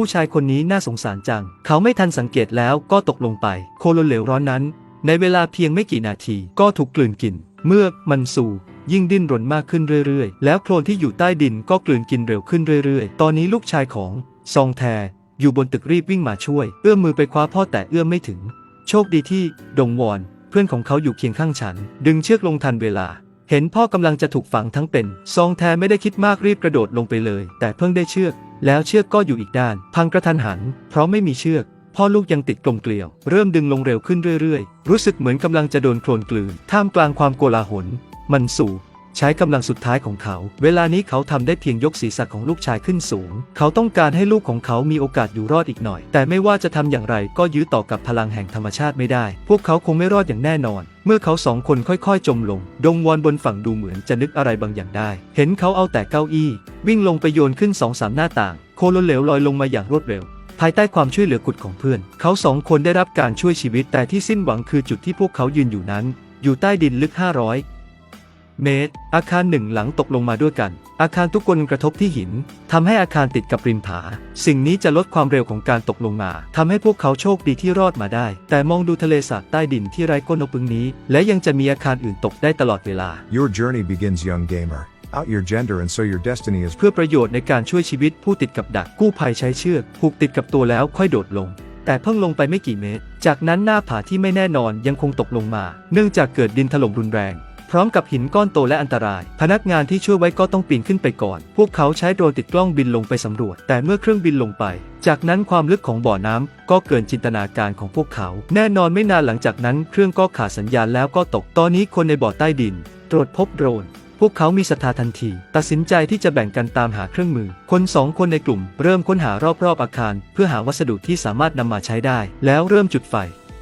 ผู้ชายคนนี้น่าสงสารจัง เขาไม่ทันสังเกตแล้วก็ตกลงไป โคโลนเหลวร้อนนั้น ในเวลาเพียงไม่กี่นาทีก็ถูกกลืนกิน เมื่อมันสู่ยิ่งดิ้นรนมากขึ้นเรื่อยๆ แล้วโคลนที่อยู่ใต้ดินก็กลืนกินเร็วขึ้นเรื่อยๆ ตอนนี้ลูกชายของซองแทอยู่บนตึกรีบวิ่งมาช่วย เอื้อมมือไปคว้าพ่อแต่เอื้อมไม่ถึง โชคดีที่ดงวอน เพื่อนของเขาอยู่เคียงข้างฉัน ดึงเชือกลงทันเวลา เห็นพ่อกำลังจะถูกฝังทั้งเป็น ซองแทไม่ได้คิดมากรีบกระโดดลงไปเลย แต่เพิ่งได้เชือก แล้วเชือกก็อยู่อีกด้าน พังกระทันหัน เพราะไม่มีเชือก พ่อลูกยังติดกลมเกลียว เริ่มดึงลงเร็วขึ้นเรื่อยๆ รู้สึกเหมือนกำลังจะโดนโคลนกลืน ท่ามกลางความโกลาหล มันสู่ ใช้กำลังสุดท้ายของเขา เวลานี้เขาทำได้เพียงยกศีรษะของลูกชายขึ้นสูง เขาต้องการให้ลูกของเขามีโอกาสอยู่รอดอีกหน่อย แต่ไม่ว่าจะทำอย่างไรก็ยื้อต่อกับพลังแห่งธรรมชาติไม่ได้ พวกเขาคงไม่รอดอย่างแน่นอน เมื่อเขาสองคนค่อยๆ จมลง ดงวอนบนฝั่งดูเหมือนจะนึกอะไรบางอย่างได้ เห็นเขาเอาแต่เก้าอี้ วิ่งลงไปโยนขึ้นสองสามหน้าต่าง โคโลนเหลวลอยลงมาอย่างรวดเร็วภายใต้ความช่วยเหลือกุดของเพื่อน เขาสองคนได้รับการช่วยชีวิตแต่ที่สิ้นหวังคือจุดที่พวกเขายืนอยู่นั้น อยู่ใต้ดินลึก 500 เมตร อาคารหนึ่งหลังตกลงมาด้วยกัน อาคารทุกคนกระทบที่หินทำให้อาคารติดกับริมผา สิ่งนี้จะลดความเร็วของการตกลงมาทำให้พวกเขาโชคดีที่รอดมาได้ แต่มองดูทะเลสาบใต้ดินที่ไร้ก้นนกปึงนี้ และยังจะมีอาคารอื่นตกได้ตลอดเวลา Your journey begins, young gamer. Out your gender, and so your destiny is เพื่อประโยชน์ในการช่วยชีวิตผู้ติดกับดักกู้ภัยใช้เชือกผูกติดกับตัวแล้วค่อยโดดลง แต่เพิ่งลงไปไม่กี่เมตร จากนั้นหน้าผาที่ไม่แน่นอนยังคงตกลงมา เนื่องจากเกิดดินถล่มรุนแรง พร้อมกับหินก้อนโตและอันตราย พนักงานที่ช่วยไว้ก็ต้องปีนขึ้นไปก่อน พวกเขาใช้โดรนติดกล้องบินลงไปสำรวจ แต่เมื่อเครื่องบินลงไป จากนั้นความลึกของบ่อน้ำก็เกินจินตนาการของพวกเขา แน่นอนไม่นานหลังจากนั้น เครื่องก็ขาดสัญญาณแล้วก็ตก ตอนนี้คนในบ่อใต้ดิน ตรวจพบโดรนพวกเขามีศรัทธาทันที ตัดสินใจที่จะแบ่งกันตามหาเครื่องมือ คนสองคนในกลุ่ม เริ่มค้นหารอบๆอาคาร เพื่อหาวัสดุที่สามารถนำมาใช้ได้ แล้วเริ่มจุดไฟ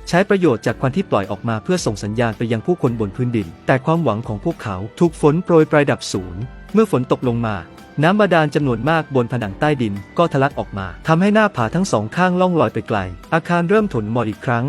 ใช้ประโยชน์จากควันที่ปล่อยออกมาเพื่อส่งสัญญาณไปยังผู้คนบนพื้นดิน แต่ความหวังของพวกเขาถูกฝนโปรยปลายดับศูนย์เมื่อฝนตกลงมา น้ำบาดาลจำนวนมากบนผนังใต้ดินก็ทะลักออกมาทำให้หน้าผาทั้งสองข้างล่องลอยไปไกล อาคารเริ่มถนหมออีกครั้ง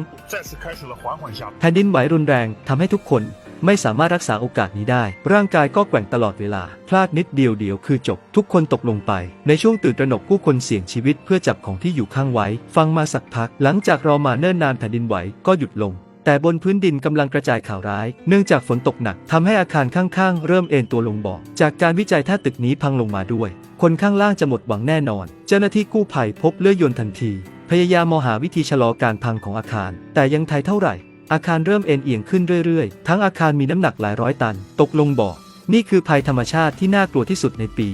แผ่นดินไหวรุนแรงทำให้ทุกคน ไม่สามารถรักษาโอกาสนี้ได้ ร่างกายก็แกว่งตลอดเวลา พลาดนิดเดียวเดียวคือจบ ทุกคนตกลงไป ในช่วงตื่นตระหนกผู้คนเสี่ยงชีวิตเพื่อจับของที่อยู่ข้างไว้ ฟังมาสักพัก หลังจากรอมาเนิ่นนานแผ่นดินไหวก็หยุดลงแต่บนพื้นดินกำลังกระจายข่าวร้าย เนื่องจากฝนตกหนักทำให้อาคารข้างๆ เริ่มเอ็นตัวลงบ่อจากการวิจัยถ้าตึกนี้พังลงมาด้วย คนข้างล่างจะหมดหวังแน่นอน เจ้าหน้าที่กู้ภัยพบเลื่อยยนทันที พยายามมองหาวิธีชะลอการพังของอาคาร แต่ยังไทยเท่าไหร่ อาคารเริ่มเอ็นเอียงขึ้นเรื่อยๆ ทั้งอาคารมีน้ำหนักหลายร้อยตัน ตกลงบ่อ นี่คือภัยธรรมชาติที่น่ากลัวที่สุดในปี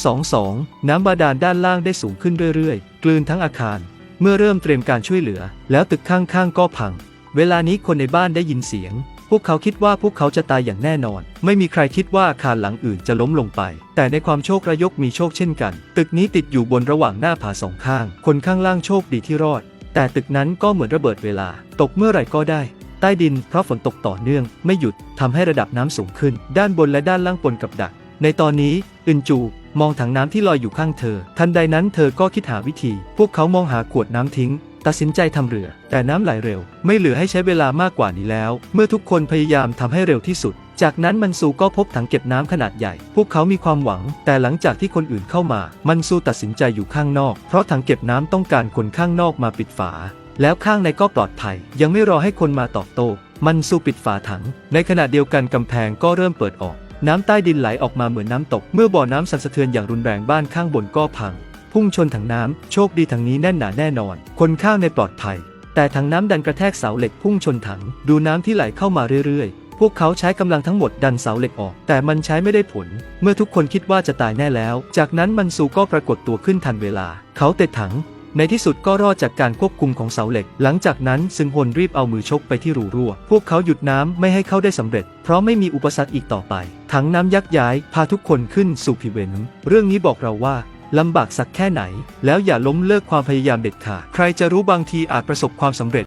2022 น้ำบาดาลด้านล่างได้สูงขึ้นเรื่อยๆ กลืนทั้งอาคาร เมื่อเริ่มเตรียมการช่วยเหลือ แล้วตึกข้างๆ ก็พัง เวลานี้คนในบ้านได้ยินเสียง พวกเขาคิดว่าพวกเขาจะตายอย่างแน่นอน ไม่มีใครคิดว่าอาคารหลังอื่นจะล้มลงไป แต่ในความโชคระยกมีโชคเช่นกัน ตึกนี้ติดอยู่บนระหว่างหน้าผาสองข้าง คนข้างล่างโชคดีที่รอด แต่ตึกนั้นก็เหมือนระเบิดเวลา ตกเมื่อไหร่ก็ได้ ใต้ดินเพราะฝนตกต่อเนื่องไม่หยุดทำให้ระดับน้ำสูงขึ้น ด้านบนและด้านล่างปนกับดัก ในตอนนี้อึนจูมองถังน้ำที่ลอยอยู่ข้างเธอ ทันใดนั้นเธอก็คิดหาวิธี พวกเขามองหาขวดน้ำทิ้ง ตัดสินใจทำเรือ แต่น้ำไหลเร็ว ไม่เหลือให้ใช้เวลามากกว่านี้แล้ว เมื่อทุกคนพยายามทำให้เร็วที่สุด จากนั้นมันซูก็พบถังเก็บน้ำขนาดใหญ่ พวกเขามีความหวัง แต่หลังจากที่คนอื่นเข้ามา มันซูตัดสินใจอยู่ข้างนอก เพราะถังเก็บน้ำต้องการคนข้างนอกมาปิดฝา แล้วข้างในก็ปลอดภัย ยังไม่รอให้คนมาตอบโต้ มันซูปิดฝาถัง ในขณะเดียวกันกำแพงก็เริ่มเปิดออก น้ำใต้ดินไหลออกมาเหมือนน้ำตก เมื่อบ่อน้ำสั่นสะเทือนอย่างรุนแรงบ้านข้างบนก็พัง พุ่งชนถังน้ำ โชคดีถังนี้แน่นหนาแน่นอน คนข้างในปลอดภัย แต่ถังน้ำดันกระแทกเสาเหล็กพุ่งชนถัง ดูน้ำที่ไหลเข้ามาเรื่อยๆ พวกเขาใช้กำลังทั้งหมดดันเสาเหล็กออก แต่มันใช้ไม่ได้ผล เมื่อทุกคนคิดว่าจะตายแน่แล้ว จากนั้นมันซูก็ปรากฏตัวขึ้นทันเวลา เขาเตะถัง ในที่สุดก็รอดจากการควบคุมของเสาเหล็ก หลังจากนั้นซึงฮนรีบเอามือชกไปที่รูรั่ว พวกเขาหยุดน้ำไม่ให้เข้าได้สำเร็จ เพราะไม่มีอุปสรรคอีกต่อไป ถังน้ำยักย้ายพาทุกคนขึ้นสู่ผิวเวนเรื่องนี้บอกเราว่าลำบากสักแค่ไหน แล้วอย่าล้มเลิกความพยายามเด็ดขาด ใครจะรู้บางทีอาจประสบความสำเร็จ